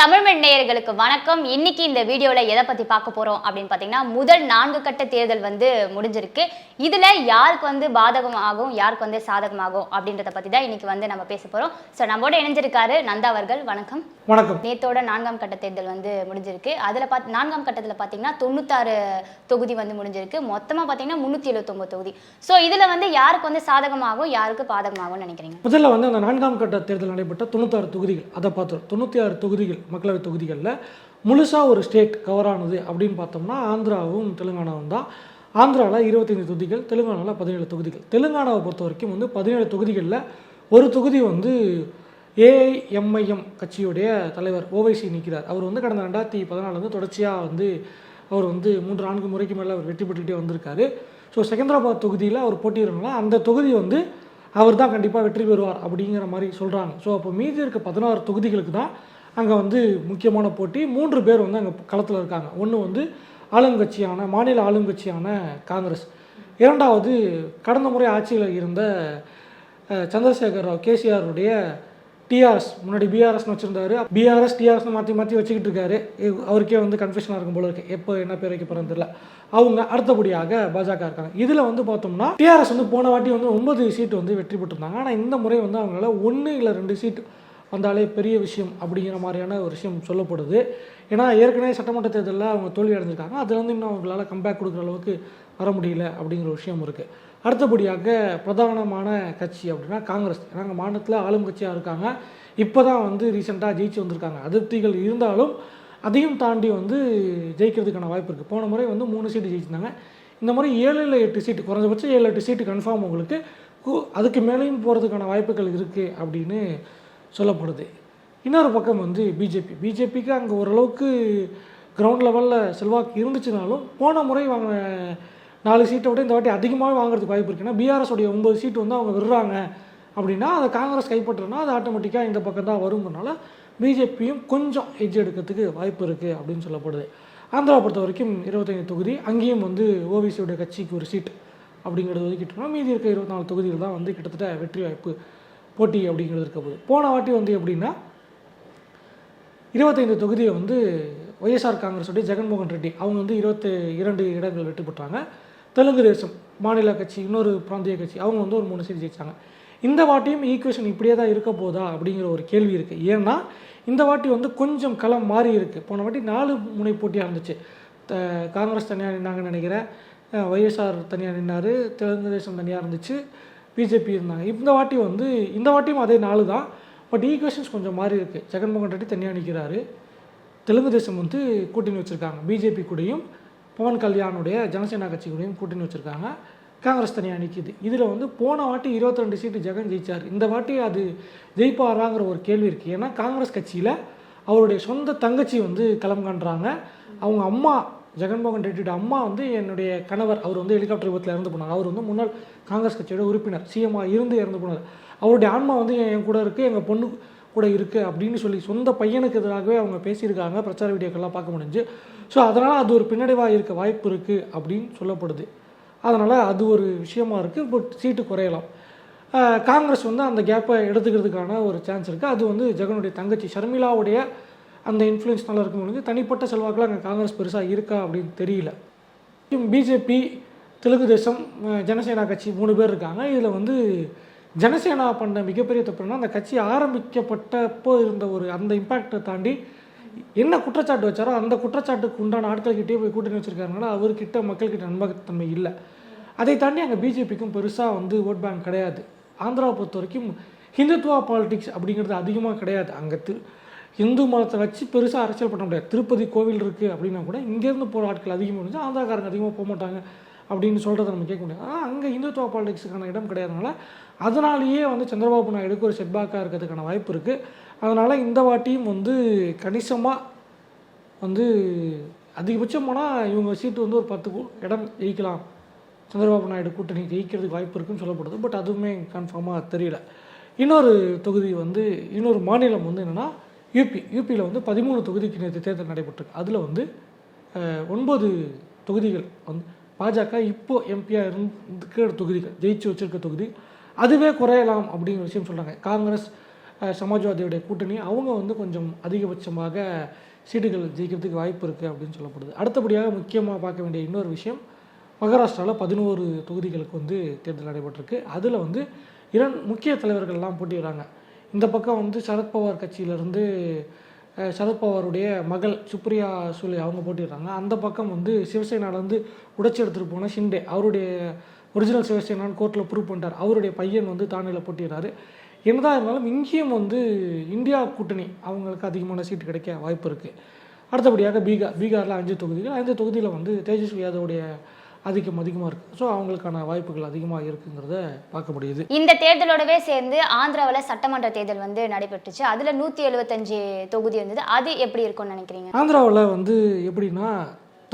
தமிழ்மண் நேயர்களுக்கு வணக்கம். இன்னைக்கு இந்த வீடியோல எதை பத்தி பார்க்க போறோம் அப்படின்னு பாத்தீங்கன்னா முதல் நான்கு கட்ட தேர்தல் வந்து முடிஞ்சிருக்கு. இதுல யாருக்கு வந்து பாதகம் ஆகும் யாருக்கு வந்து சாதகமாகும் அப்படின்றத பத்தி தான் இன்னைக்கு வந்து நம்ம பேச போறோம். ஸோ நம்மோட இணைஞ்சிருக்காரு நந்தா அவர்கள். வணக்கம். வணக்கம். நேத்தோட நான்காம் கட்ட தேர்தல் வந்து முடிஞ்சிருக்கு. அதுல பார்த்து நான்காம் கட்டத்துல பாத்தீங்கன்னா தொண்ணூத்தாறு தொகுதி வந்து முடிஞ்சிருக்கு. மொத்தமா பாத்தீங்கன்னா முன்னூத்தி எழுபத்தொன்பது தொகுதி. ஸோ இதுல வந்து யாருக்கு வந்து சாதகமாகும் யாருக்கு பாதகமாகும்னு நினைக்கிறீங்க? முதல்ல வந்து அந்த நான்காம் கட்ட தேர்தல் நடைபெற்ற தொண்ணூத்தாறு தொகுதிகள். அதை பார்த்தோம் தொண்ணூற்றி ஆறு தொகுதிகள். மக்களவை தொகுதிகளில் முழுசாக ஒரு ஸ்டேட் கவர் ஆனது அப்படின்னு பார்த்தோம்னா ஆந்திராவும் தெலுங்கானாவும் தான். ஆந்திராவில் இருபத்தைந்து தொகுதிகள் தெலுங்கானாவில் பதினேழு தொகுதிகள். தெலுங்கானாவை பொறுத்த வரைக்கும் வந்து பதினேழு தொகுதிகளில் ஒரு தொகுதி வந்து ஏஐஎம்ஐஎம் கட்சியுடைய தலைவர் ஓவைசி நிற்கிறார் அவர் வந்து கடந்த ரெண்டாயிரத்தி பதினாலுலேருந்து தொடர்ச்சியாக வந்து அவர் வந்து மூன்று நான்கு முறைக்கு மேலே அவர் வெற்றி பெற்றுக்கிட்டே வந்திருக்காரு. ஸோ செகந்திராபாத் தொகுதியில் அவர் போட்டியிடணும்னா அந்த தொகுதி வந்து அவர் தான் கண்டிப்பாக வெற்றி பெறுவார் அப்படிங்கிற மாதிரி சொல்கிறாங்க ஸோ அப்போ மீதி இருக்க பதினாறு தொகுதிகளுக்கு தான் அங்கே வந்து முக்கியமான போட்டி. மூன்று பேர் வந்து அங்கே களத்தில் இருக்காங்க. ஒன்று வந்து ஆளுங்கட்சியான மாநில ஆளுங்கட்சியான காங்கிரஸ். இரண்டாவது கடந்த முறை ஆட்சியில் இருந்த சந்திரசேகர் ராவ் கேசிஆருடைய டிஆர்எஸ் முன்னாடி பிஆர்எஸ்னு வச்சுருந்தாரு. பிஆர்எஸ் டிஆர்எஸ்னு மாற்றி மாற்றி வச்சுக்கிட்டு இருக்காரு. அவருக்கே வந்து கன்ஃபியூஷனாக இருக்கும் போல இருக்கு. எப்போ என்ன பேர் வைக்க போகிறேன்னு தெரியல. அவங்க அடுத்தபடியாக பாஜக இருக்காங்க. இதில் வந்து பார்த்தோம்னா டிஆர்எஸ் வந்து போன வாட்டி வந்து ஒன்பது சீட்டு வந்து வெற்றி பெற்றிருந்தாங்க. ஆனால் இந்த முறை வந்து அவங்களால ஒன்று இல்லை ரெண்டு சீட்டு வந்தாலே பெரிய விஷயம் அப்படிங்கிற மாதிரியான ஒரு விஷயம் சொல்லப்படுது. ஏன்னா ஏற்கனவே சட்டமன்ற தேர்தலில் அவங்க தோல்வி அடைஞ்சிருக்காங்க. அதுலேருந்து இன்னும் அவங்களால கம்பேக் கொடுக்குற அளவுக்கு வர முடியல அப்படிங்கிற ஒரு விஷயம் இருக்குது அடுத்தபடியாக பிரதானமான கட்சி அப்படின்னா காங்கிரஸ். ஏன்னா அங்கே மாநிலத்தில் ஆளும் கட்சியாக இருக்காங்க. இப்போ தான் வந்து ரீசெண்டாக ஜெயிச்சு வந்திருக்காங்க. அதிருப்திகள் இருந்தாலும் அதையும் தாண்டி வந்து ஜெயிக்கிறதுக்கான வாய்ப்பு இருக்குது போன முறை வந்து மூணு சீட்டு ஜெயிச்சிருந்தாங்க. இந்த முறை ஏழு இல்லை எட்டு சீட்டு குறைஞ்சபட்சம் ஏழு எட்டு சீட்டு கன்ஃபார்ம் உங்களுக்கு. கு- அதுக்கு மேலேயும் போகிறதுக்கான வாய்ப்புகள் இருக்குது அப்படின்னு சொல்லப்படுது. இன்னொரு பக்கம் வந்து பிஜேபி பிஜேபிக்கு அங்கே ஓரளவுக்கு கிரவுண்ட் லெவலில் செல்வாக்கு இருந்துச்சுனாலும் போன முறை வாங்கின நாலு சீட்டை விட இந்த வாட்டி அதிகமாக வாங்குறதுக்கு வாய்ப்பு இருக்குது ஏன்னா பிஆர்எஸ் உடைய ஒம்பது சீட்டு வந்து அவங்க விடுறாங்க. அப்படின்னா அதை காங்கிரஸ் கைப்பற்றுனா அது ஆட்டோமேட்டிக்காக இந்த பக்கம் தான் வருங்கிறனால பிஜேபியும் கொஞ்சம் எஜ் எடுக்கிறதுக்கு வாய்ப்பு இருக்குது அப்படின்னு சொல்லப்படுது. ஆந்திரா பொறுத்த வரைக்கும் இருபத்தைந்து தொகுதி அங்கேயும் வந்து ஓபிசியோட கட்சிக்கு ஒரு சீட் அப்படிங்கிறது ஒதுக்கிட்டோம்னா மீதி இருக்க இருபத்தி நாலு தொகுதிகள் தான் வந்து கிட்டத்தட்ட வெற்றி வாய்ப்பு போட்டி அப்படிங்கிறது இருக்க போகுது. போன வாட்டி வந்து எப்படின்னா இருபத்தைந்து தொகுதியை வந்து ஒய்எஸ்ஆர் காங்கிரஸுடைய ஜெகன்மோகன் ரெட்டி அவங்க வந்து இருபத்தி இரண்டு இடங்கள் வெற்றி பெற்றாங்க. தெலுங்கு தேசம் மாநில கட்சி இன்னொரு பிராந்திய கட்சி அவங்க வந்து ஒரு மூணு சீட் ஜெயிச்சாங்க. இந்த வாட்டியும் ஈக்குவேஷன் இப்படியே தான் இருக்க போதா அப்படிங்கிற ஒரு கேள்வி இருக்குது ஏன்னா இந்த வாட்டி வந்து கொஞ்சம் களம் மாறி இருக்குது போன வாட்டி நாலு முனை போட்டியாக இருந்துச்சு. த- காங்கிரஸ் தனியாக நின்னாங்கன்னு நினைக்கிறேன். ஒய்எஸ்ஆர் தனியாக நின்னார். தெலுங்கு தேசம் தனியாக இருந்துச்சு. பிஜேபி இருந்தாங்க. இந்த வாட்டி வந்து இந்த வாட்டியும் அதே நாள் தான். பட் ஈக்குவேஷன்ஸ் கொஞ்சம் மாறி இருக்குது ஜெகன்மோகன் ரெட்டி தனியாக நிற்கிறாரு தெலுங்கு தேசம் வந்து கூட்டணி வச்சுருக்காங்க. பிஜேபி கூடயும் பவன் கல்யாணுடைய ஜனசேனா கட்சி கூடயும் கூட்டணி வச்சுருக்காங்க. காங்கிரஸ் தனியாக நிற்கிது இதில் வந்து போன வாட்டி 22 சீட்டு ஜெகன் ஜெயிச்சார். இந்த வாட்டி அது ஜெயிப்பாராங்கிற ஒரு கேள்வி இருக்குது ஏன்னா காங்கிரஸ் கட்சியில் அவருடைய சொந்த தங்கச்சி வந்து களம் காண்றாங்க அவங்க அம்மா ஜெகன்மோகன் ரெட்டியோட அம்மா வந்து என்னுடைய கணவர். அவர் வந்து ஹெலிகாப்டர் விபத்தில் இறந்து போனார். அவர் வந்து முன்னாள் காங்கிரஸ் கட்சியோட உறுப்பினர் சிஎம்மாக இருந்து இறந்து போனார். அவருடைய ஆன்மா வந்து என் கூட இருக்குது எங்கள் பொண்ணு கூட இருக்குது அப்படின்னு சொல்லி சொந்த பையனுக்கு எதிராகவே அவங்க பேசியிருக்காங்க. பிரச்சார வீடியோக்கெல்லாம் பார்க்க முடிஞ்சு. ஸோ அதனால் அது ஒரு பின்னடைவாக இருக்க வாய்ப்பு இருக்குது அப்படின்னு சொல்லப்படுது. அதனால் அது ஒரு விஷயமா இருக்குது பட் சீட்டு குறையலாம். காங்கிரஸ் வந்து அந்த கேப்பை எடுத்துக்கிறதுக்கான ஒரு சான்ஸ் இருக்குது அது வந்து ஜெகனுடைய தங்கச்சி ஷர்மிளாவுடைய அந்த இன்ஃப்ளூயன்ஸ்னால இருக்க முடிஞ்சு தனிப்பட்ட செல்வாக்கில் அங்கே காங்கிரஸ் பெருசாக இருக்கா அப்படின்னு தெரியல. பிஜேபி தெலுங்கு தேசம் ஜனசேனா கட்சி மூணு பேர் இருக்காங்க. இதில் வந்து ஜனசேனா பண்ண மிகப்பெரிய தப்புனா அந்த கட்சி ஆரம்பிக்கப்பட்டப்போ இருந்த ஒரு அந்த இம்பேக்டை தாண்டி என்ன குற்றச்சாட்டு வச்சாரோ அந்த குற்றச்சாட்டுக்கு உண்டான ஆட்கள்கிட்டே போய் கூட்டணி வச்சுருக்காருனால அவர்கிட்ட மக்கள்கிட்ட நம்பகத்தன்மை இல்லை. அதை தாண்டி அங்கே பிஜேபிக்கும் பெருசாக வந்து ஓட் பேங்க் கிடையாது. ஆந்திராவை பொறுத்த வரைக்கும் ஹிந்துத்துவா பாலிடிக்ஸ் அப்படிங்கிறது அதிகமாக கிடையாது. அங்கே இந்து மதத்தை வச்சு பெருசாக அரசியல் பண்ண முடியாது. திருப்பதி கோவில் இருக்குது அப்படின்னா கூட இங்கேருந்து போகிற ஆட்கள் அதிகமாக இருந்துச்சு ஆந்திராக்காரங்க அதிகமாக போக மாட்டாங்க அப்படின்னு சொல்கிறத நம்ம கேட்க முடியாது. ஆனால் அங்கே இந்துத்துவ பாலிடிக்ஸுக்கான இடம் கிடையாதுனால அதனாலேயே வந்து சந்திரபாபு நாயுடுக்கு ஒரு செட்பேக்காக இருக்கிறதுக்கான வாய்ப்பு இருக்குது அதனால் இந்த வாட்டியும் வந்து கணிசமாக வந்து அதிகபட்சம் போனால் இவங்க சீட்டு வந்து ஒரு பத்து கு- இடம் ஜெயிக்கலாம். சந்திரபாபு நாயுடு கூட்டணி ஜெயிக்கிறதுக்கு வாய்ப்பு இருக்குன்னு சொல்லப்படுது. பட் அதுவுமே கன்ஃபார்மாக தெரியல. இன்னொரு தொகுதி வந்து இன்னொரு மாநிலம் வந்து என்னென்னா யூபி யூபியில் வந்து பதிமூணு தொகுதிக்கு நேற்று தேர்தல் நடைபெற்றிருக்கு அதில் வந்து ஒன்பது தொகுதிகள் வந்து பாஜக இப்போ எம்பியாக இருந்துக்கிற தொகுதிகள் ஜெயிச்சு வச்சுருக்க தொகுதி அதுவே குறையலாம் அப்படிங்கிற விஷயம் சொல்கிறாங்க காங்கிரஸ் சமாஜ்வாதியுடைய கூட்டணி அவங்க வந்து கொஞ்சம் அதிகபட்சமாக சீட்டுகள் ஜெயிக்கிறதுக்கு வாய்ப்பு இருக்குது அப்படின்னு சொல்லப்படுது. அடுத்தபடியாக முக்கியமாக பார்க்க வேண்டிய இன்னொரு விஷயம் மகாராஷ்டிராவில் பதினோரு தொகுதிகளுக்கு வந்து தேர்தல் நடைபெற்றிருக்கு. அதில் வந்து இரண்டு முக்கிய தலைவர்கள்லாம் போட்டிடுறாங்க இந்த பக்கம் வந்து சரத்பவார் கட்சியிலேருந்து சரத்பவாருடைய மகள் சுப்ரியா சுலே அவங்க போட்டிடுறாங்க அந்த பக்கம் வந்து சிவசேனாலேருந்து உடைச்சி எடுத்துகிட்டு போன ஷிண்டே. அவருடைய ஒரிஜினல் சிவசேனான்னு கோர்ட்டில் ப்ரூவ் பண்ணிட்டார். அவருடைய பையன் வந்து தானேல போட்டிடுறாரு. என்னதான் இருந்தாலும் இங்கேயும் வந்து இந்தியா கூட்டணி அவங்களுக்கு அதிகமான சீட்டு கிடைக்க வாய்ப்பு இருக்குது அடுத்தபடியாக பீகார். பீகாரில் அஞ்சு தொகுதிகள். அஞ்சு தொகுதியில் வந்து தேஜஸ்வி யாதவுடைய ஆதிக்கம் அதிகமாக இருக்குது ஸோ அவங்களுக்கான வாய்ப்புகள் அதிகமாக இருக்குங்கிறத பார்க்க முடியுது. இந்த தேர்தலோடவே சேர்ந்து ஆந்திராவில் சட்டமன்ற தேர்தல் வந்து நடைபெற்றுச்சு. அதில் நூற்றி எழுபத்தஞ்சு தொகுதி இருந்தது. அது எப்படி இருக்கும்னு நினைக்கிறீங்க? ஆந்திராவில் வந்து எப்படின்னா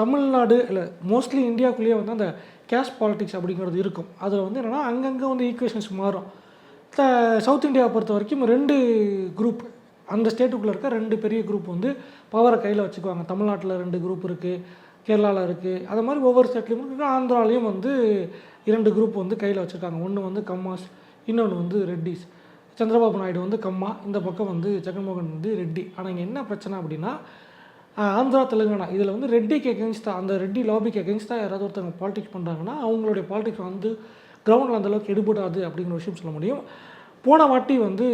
தமிழ்நாடு இல்லை மோஸ்ட்லி இந்தியாவுக்குள்ளேயே வந்து அந்த கேஸ்ட் பாலிடிக்ஸ் அப்படிங்கிறது இருக்கும். அதில் வந்து என்னென்னா அங்கங்கே வந்து ஈக்குவேஷன்ஸ் மாறும். சவுத் இந்தியாவை பொறுத்த வரைக்கும் ரெண்டு குரூப் அந்த ஸ்டேட்டுக்குள்ளே இருக்க ரெண்டு பெரிய குரூப் வந்து பவரை கையில் வச்சுக்குவாங்க. தமிழ்நாட்டில் ரெண்டு குரூப் இருக்குது கேரளாவில் இருக்குது அது மாதிரி ஒவ்வொரு ஸ்டேட்லேயும் இருக்குது ஆந்திராலையும் வந்து இரண்டு குரூப் வந்து கையில் வச்சுருக்காங்க. ஒன்று வந்து கம்மாஸ் இன்னொன்று வந்து ரெட்டிஸ். சந்திரபாபு நாயுடு வந்து கம்மா இந்த பக்கம் வந்து ஜெகன்மோகன் வந்து ரெட்டி. ஆனால் இங்கே என்ன பிரச்சனை அப்படின்னா ஆந்திரா தெலுங்கானா இதில் வந்து ரெட்டிக்கு எகென்ஸ்டாக அந்த ரெட்டி லாபிக்கு எகென்ஸ்டாக யாராவது ஒருத்தவங்க பாலிடிக்ஸ் பண்ணுறாங்கன்னா அவங்களுடைய பாலிடிக்ஸ் வந்து கிரவுண்டில் அந்தளவுக்கு எடுபடாது அப்படிங்கிற விஷயம் சொல்ல முடியும். போன வாட்டி வந்து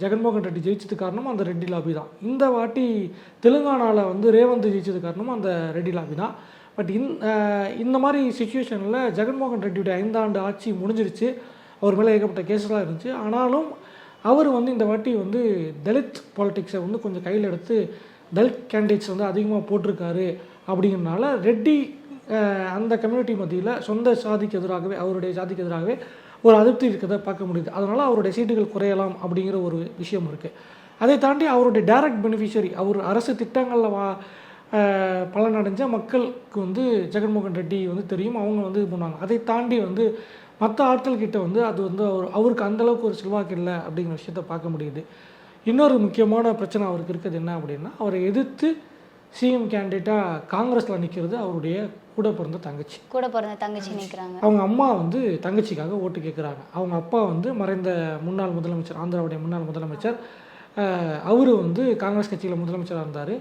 ஜெகன்மோகன் ரெட்டி ஜெயிச்சது காரணம் அந்த ரெட்டி லாபி தான். இந்த வாட்டி தெலுங்கானாவில் வந்து ரேவந்த் ஜெயிச்சது காரணமும் அந்த ரெட்டி லாபி தான். பட் இந் இந்த மாதிரி சுச்சுவேஷனில் ஜெகன்மோகன் ரெட்டியுடைய ஐந்தாண்டு ஆட்சி முடிஞ்சிருச்சு. அவர் மேலே ஏகப்பட்ட கேஸ்லாம் இருந்துச்சு. ஆனாலும் அவர் வந்து இந்த வாட்டி வந்து தலித் பாலிட்டிக்ஸை வந்து கொஞ்சம் கையில் எடுத்து தலித் கேண்டிடேட்ஸ் வந்து அதிகமாக போட்டிருக்காரு அப்படிங்கிறனால ரெட்டி அந்த கம்யூனிட்டி மத்தியில் சொந்த சாதிக்கு எதிராகவே அவருடைய சாதிக்கு எதிராகவே ஒரு அதிருப்தி இருக்கிறத பார்க்க முடியுது. அதனால் அவருடைய சீட்டுகள் குறையலாம் அப்படிங்கிற ஒரு விஷயம் இருக்குது அதை தாண்டி அவருடைய டைரக்ட் பெனிஃபிஷரி அவர் அரசு திட்டங்களில் வா பலனடைஞ்ச மக்களுக்கு வந்து ஜெகன்மோகன் ரெட்டி வந்து தெரியும். அவங்க வந்து இது பண்ணுவாங்க. அதை தாண்டி வந்து மற்ற ஆட்கள்கிட்ட வந்து அது வந்து அவர் அவருக்கு அந்த அளவுக்கு ஒரு செல்வாக்கு இல்லை அப்படிங்கிற விஷயத்த பார்க்க முடியுது. இன்னொரு முக்கியமான பிரச்சனை அவருக்கு இருக்கிறது என்ன அப்படின்னா அவரை எதிர்த்து சிஎம் கேண்டிடேட்டாக காங்கிரஸில் நிற்கிறது அவருடைய கூட பிறந்த தங்கச்சி. கூட பிறந்த தங்கச்சி நிற்கிறாங்க அவங்க அம்மா வந்து தங்கச்சிக்காக ஓட்டு கேட்குறாங்க அவங்க அப்பா வந்து மறைந்த முன்னாள் முதலமைச்சர் ஆந்திராவுடைய முன்னாள் முதலமைச்சர். அவர் வந்து காங்கிரஸ் கட்சியில் முதலமைச்சராக இருந்தார்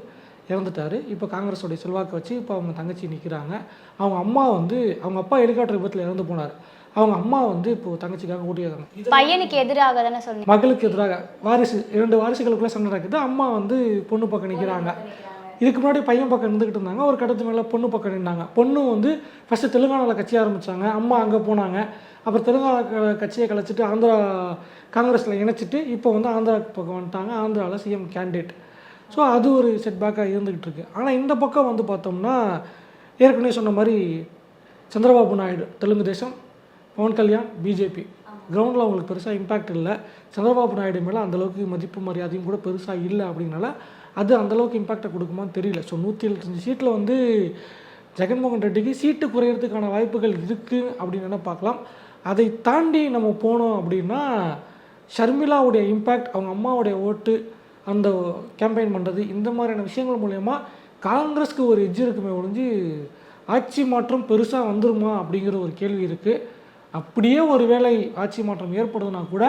இறந்துட்டார். இப்போ காங்கிரஸோடைய செல்வாக்கு வச்சு இப்போ அவங்க தங்கச்சி நிற்கிறாங்க அவங்க அம்மா வந்து அவங்க அப்பா ஹெலிகாப்டர் விபத்தில் இறந்து போனார்? அவங்க அம்மா வந்து இப்போ தங்கச்சிக்காக ஓட்டு கேட்குறாங்க பையனுக்கு எதிராக தானே மகளுக்கு எதிராக. வாரிசு இரண்டு வாரிசுகளுக்குள்ள சண்டை நடக்குது. அம்மா வந்து பொண்ணு பக்கம் நிற்கிறாங்க இதுக்கு முன்னாடி பையன் பக்கம் இருந்துக்கிட்டு இருந்தாங்க ஒரு கட்டத்து மேலே பொண்ணு பக்கம் நின்றாங்க பொண்ணு வந்து ஃபஸ்ட்டு தெலுங்கானாவில் கட்சி ஆரம்பித்தாங்க அம்மா அங்கே போனாங்க. அப்புறம் தெலுங்கானா கட்சியை கலைச்சிட்டு ஆந்திரா காங்கிரஸில் இணைச்சிட்டு இப்போ வந்து ஆந்திரா பக்கம் வந்துட்டாங்க ஆந்திராவில் சிஎம் கேண்டிடேட் ஸோ அது ஒரு செட்பேக்காக இருந்துக்கிட்டு இருக்கு. ஆனால் இந்த பக்கம் வந்து பார்த்தோம்னா ஏற்கனவே சொன்ன மாதிரி சந்திரபாபு நாயுடு தெலுங்கு தேசம் பவன் கல்யாண் பிஜேபி கிரவுண்டில் அவங்களுக்கு பெருசாக இம்பாக்ட் இல்லை. சந்திரபாபு நாயுடு மேலே அந்தளவுக்கு மதிப்பு மரியாதையும் கூட பெருசாக இல்லை அப்படின்னால அது அந்தளவுக்கு இம்பாக்டை கொடுக்குமான்னு தெரியல. ஸோ நூற்றி எழுபத்தஞ்சு சீட்டில் வந்து ஜெகன்மோகன் ரெட்டிக்கு சீட்டு குறையிறதுக்கான வாய்ப்புகள் இருக்குது அப்படின்னு வேணால் பார்க்கலாம். அதை தாண்டி நம்ம போனோம் அப்படின்னா ஷர்மிளாவுடைய இம்பேக்ட் அவங்க அம்மாவுடைய ஓட்டு அந்த கேம்பெயின் பண்ணுறது இந்த மாதிரியான விஷயங்கள் மூலயமா காங்கிரஸ்க்கு ஒரு எஜ்ஜு இருக்குமே ஒழிஞ்சு ஆட்சி மாற்றம் பெருசாக வந்துருமா அப்படிங்கிற ஒரு கேள்வி இருக்குது அப்படியே ஒரு வேளை ஆட்சி மாற்றம் ஏற்படுதுன்னா கூட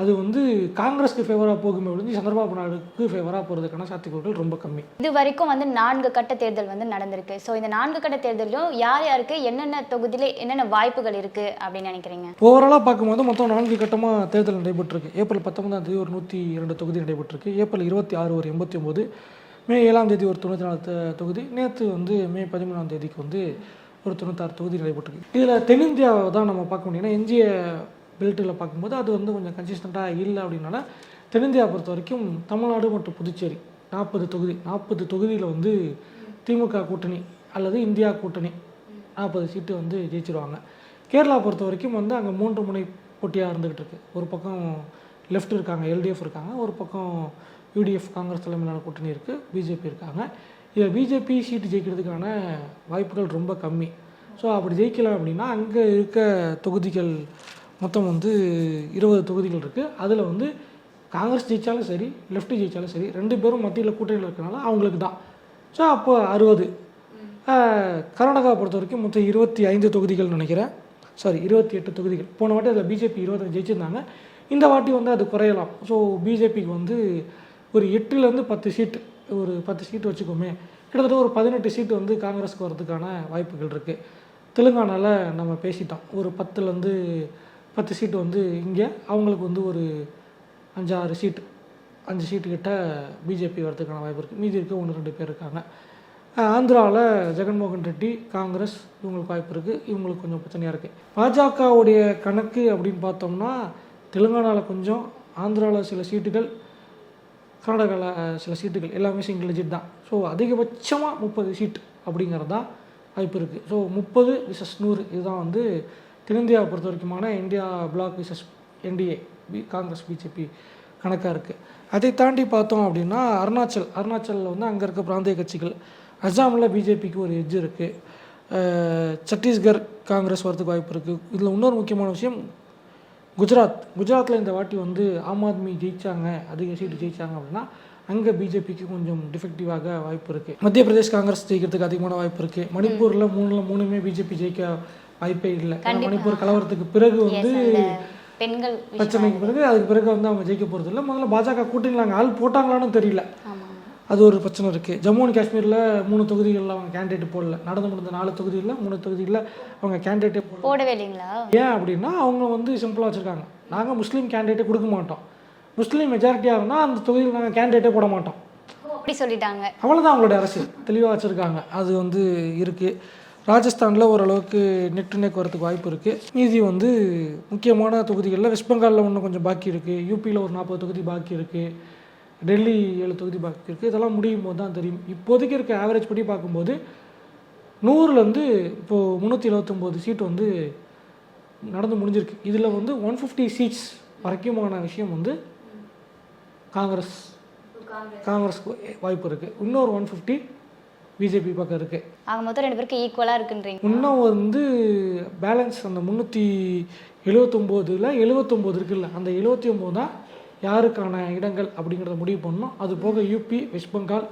அது வந்து காங்கிரஸ்க்கு ஃபேவராக போகுமே ஒழிஞ்சு சந்திரபாபு நாயுடுக்கு ஃபேவராக போகிறதுக்கான சாத்தியக்கூறுகள் ரொம்ப கம்மி. இது வரைக்கும் வந்து நான்கு கட்ட தேர்தல் வந்து நடந்திருக்கு. ஸோ இந்த நான்கு கட்ட தேர்தலும் யார் யாருக்கு என்னென்ன தொகுதியில என்னென்ன வாய்ப்புகள் இருக்கு அப்படின்னு நினைக்கிறீங்க? ஓவராலாக பார்க்கும்போது மொத்தம் நான்கு கட்டமாக தேர்தல் நடைபெற்றிருக்கு. ஏப்ரல் பத்தொன்பதாம் தேதி ஒரு நூற்றி இரண்டு தொகுதி நடைபெற்றிருக்கு. ஏப்ரல் இருபத்தி ஆறு ஒரு எண்பத்தி ஒம்பது மே ஏழாம் தேதி ஒரு தொண்ணூற்றி நாலு தொகுதி. நேற்று வந்து மே பதிமூணாம் தேதிக்கு வந்து ஒரு தொண்ணூத்தாறு தொகுதி நடைபெற்றிருக்கு. இதில் தென்னிந்தியாவை தான் நம்ம பார்க்க முடியும். ஏன்னா எஞ்சிய பெல்ட்டில் பார்க்கும்போது அது வந்து கொஞ்சம் கன்சிஸ்டண்ட்டாக இல்லை அப்படின்னால தென்னிந்தியா பொறுத்த வரைக்கும் தமிழ்நாடு மற்றும் புதுச்சேரி நாற்பது தொகுதி நாற்பது தொகுதியில் வந்து திமுக கூட்டணி அல்லது இந்தியா கூட்டணி நாற்பது சீட்டு வந்து ஜெயிச்சிருவாங்க. கேரளா பொறுத்த வரைக்கும் வந்து அங்கே மூன்று முனை போட்டியாக இருந்துக்கிட்டு இருக்கு. ஒரு பக்கம் லெஃப்ட் இருக்காங்க எல்டிஎஃப் இருக்காங்க ஒரு பக்கம் யூடிஎஃப் காங்கிரஸ் தலைமையிலான கூட்டணி இருக்குது பிஜேபி இருக்காங்க. இதில் பிஜேபி சீட்டு ஜெயிக்கிறதுக்கான வாய்ப்புகள் ரொம்ப கம்மி. ஸோ அப்படி ஜெயிக்கலாம் அப்படின்னா அங்கே இருக்க தொகுதிகள் மொத்தம் வந்து இருபது தொகுதிகள் இருக்குது அதில் வந்து காங்கிரஸ் ஜெயித்தாலும் சரி லெஃப்ட் ஜெயித்தாலும் சரி ரெண்டு பேரும் மத்தியில் கூட்டணியில் இருக்கனால அவங்களுக்கு தான். ஸோ அப்போ அறுபது. கர்நாடகா பொறுத்த வரைக்கும் மொத்தம் இருபத்தி ஐந்து தொகுதிகள் நினைக்கிறேன். சாரி இருபத்தி எட்டு தொகுதிகள். போன வாட்டி அதில் பிஜேபி இருபத்தஞ்சு ஜெயிச்சிருந்தாங்க. இந்த வாட்டி வந்து அது குறையலாம். ஸோ பிஜேபிக்கு வந்து ஒரு எட்டுலேருந்து பத்து சீட்டு ஒரு பத்து சீட்டு வச்சுக்கோமே. கிட்டத்தட்ட ஒரு பதினெட்டு சீட்டு வந்து காங்கிரஸ்க்கு வரதுக்கான வாய்ப்புகள் இருக்குது தெலுங்கானாவில் நம்ம பேசிட்டோம். ஒரு பத்துலேருந்து பத்து சீட்டு வந்து இங்கே. அவங்களுக்கு வந்து ஒரு அஞ்சாறு சீட்டு அஞ்சு சீட்டுக்கிட்ட பிஜேபி வரதுக்கான வாய்ப்பு இருக்குது மீதி இருக்க ஒன்று ரெண்டு பேர் இருக்காங்க. ஆந்திராவில் ஜெகன்மோகன் ரெட்டி காங்கிரஸ் இவங்களுக்கு வாய்ப்பு இருக்குது இவங்களுக்கு கொஞ்சம் பிரச்சனையாக இருக்குது பாஜகவுடைய கணக்கு அப்படின்னு பார்த்தோம்னா தெலுங்கானாவில் கொஞ்சம் ஆந்திராவில் சில சீட்டுகள் கர்நாடகாவில் சில சீட்டுகள் எல்லாமே சிங்கிள் டிஜிட் தான். ஸோ அதிகபட்சமாக முப்பது சீட் அப்படிங்கிறது தான் வாய்ப்பு இருக்குது ஸோ முப்பது விசஸ் நூறு இதுதான் வந்து தென்னிந்தியாவை பொறுத்த வரைக்குமான India bloc versus NDA B Congress BJP கணக்காக இருக்குது அதை தாண்டி பார்த்தோம் அப்படின்னா அருணாச்சல் அருணாச்சலில் வந்து அங்கே இருக்க பிராந்திய கட்சிகள் அஸ்ஸாமில் பிஜேபிக்கு ஒரு எஜ்ஜு இருக்குது சத்தீஸ்கர் காங்கிரஸ் வரதுக்கு வாய்ப்பு இருக்குது இதில் இன்னொரு முக்கியமான விஷயம் குஜராத். குஜராத்தில் இந்த வாட்டி வந்து ஆம் ஆத்மி ஜெயித்தாங்க அதிக சீட்டு ஜெயிச்சாங்க அப்படின்னா அங்கே பிஜேபிக்கு கொஞ்சம் டிஃபெக்டிவாக வாய்ப்பு இருக்குது மத்திய பிரதேஷ் காங்கிரஸ் ஜெயிக்கிறதுக்கு அதிகமான வாய்ப்பு இருக்குது மணிப்பூரில் மூணில் மூணுமே பிஜேபி ஜெயிக்க வாய்ப்பே இல்லை. மணிப்பூர் கலவரத்துக்கு பிறகு வந்து பெண்கள் பிரச்சனைக்கு பிறகு அதுக்கு பிறகு வந்து அவங்க ஜெயிக்க போகிறது இல்லை. முதல்ல பாஜக கூட்டணியில் அங்கே ஆள் போட்டாங்களான்னு தெரியல. அது ஒரு பிரச்சனை இருக்குது ஜம்மு அண்ட் காஷ்மீரில் மூணு தொகுதிகளில் அவங்க கேண்டிடேட் போடல. நடந்து முடிந்த நாலு தொகுதிகளில் மூணு தொகுதிகளில் அவங்க கேண்டிடேட்டே போடல. போடவே இல்லைங்களா? ஏன் அப்படின்னா அவங்க வந்து சிம்பிளாக வச்சுருக்காங்க. நாங்கள் முஸ்லீம் கேண்டிடேட்டே கொடுக்க மாட்டோம். முஸ்லீம் மெஜாரிட்டியாக இருந்தால் அந்த தொகுதியில் நாங்கள் கேண்டிடேட்டே போட மாட்டோம். அப்படி சொல்லிட்டாங்க. அவ்வளோதான் அவங்களுடைய அரசியல். தெளிவாக வச்சுருக்காங்க. அது வந்து இருக்குது ராஜஸ்தானில் ஓரளவுக்கு நெக் டு நெக் வரதுக்கு வாய்ப்பு இருக்குது மீதி வந்து முக்கியமான தொகுதிகளில் வெஸ்ட் பெங்காலில் இன்னும் கொஞ்சம் பாக்கி இருக்குது யூபியில் ஒரு நாற்பது தொகுதி பாக்கி இருக்குது டெல்லி ஏழு தொகுதி பாக்கி இருக்குது இதெல்லாம் முடியும் போது தான் தெரியும். இப்போதைக்கு இருக்க ஆவரேஜ் படி பார்க்கும்போது நூறுலேருந்து இப்போது முந்நூற்றி இருபத்தொம்போது சீட் வந்து நடந்து முடிஞ்சிருக்கு. இதில் வந்து ஒன் ஃபிஃப்டி சீட்ஸ் வரைக்குமான விஷயம் வந்து காங்கிரஸ். காங்கிரஸ்க்கு வாய்ப்பு இருக்குது இன்னொரு ஒன் ஃபிஃப்டி பிஜேபி பக்கம் இருக்குது ஆக மொத்தம் ரெண்டு பேருக்கு ஈக்குவலா இருக்குன்றீங்க. இன்னும் வந்து பேலன்ஸ் அந்த முந்நூற்றி எழுவத்தொம்போதில் எழுவத்தொம்போது இருக்குல்ல அந்த எழுவத்தி ஒம்பது தான் யாருக்கான இடங்கள் அப்படிங்கிறத முடிவு பண்ணணும். அது போக யூபி வெஸ்ட் பெங்கால்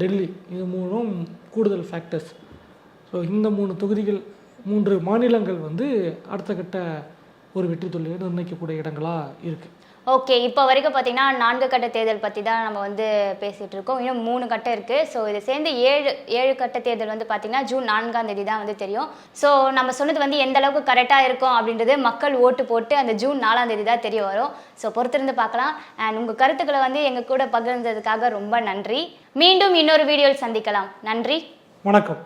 டெல்லி இது மூணும் கூடுதல் ஃபேக்டர்ஸ் ஸோ இந்த மூணு தொகுதிகள் மூன்று மாநிலங்கள் வந்து அடுத்த கட்ட ஒரு வெற்றி தொழிலை நிர்ணயிக்கக்கூடிய இடங்களாக இருக்குது ஓகே இப்போ வரைக்கும் பார்த்தீங்கன்னா நான்கு கட்ட தேர்தல் பற்றி தான் நம்ம வந்து பேசிகிட்டு இருக்கோம். இன்னும் மூணு கட்டம் இருக்குது ஸோ இது சேர்ந்து ஏழு ஏழு கட்ட தேர்தல் வந்து பார்த்தீங்கன்னா ஜூன் நான்காம் தேதி தான் வந்து தெரியும். ஸோ நம்ம சொன்னது வந்து எந்த அளவுக்கு கரெக்டாக இருக்கும் அப்படின்றது மக்கள் ஓட்டு போட்டு அந்த ஜூன் நாலாம் தேதி தான் தெரிய வரும். ஸோ பொறுத்திருந்து பார்க்கலாம் அண்ட் உங்கள் கருத்துக்களை வந்து எங்கள் கூட பகிர்ந்ததுக்காக ரொம்ப நன்றி. மீண்டும் இன்னொரு வீடியோவில் சந்திக்கலாம். நன்றி. வணக்கம்.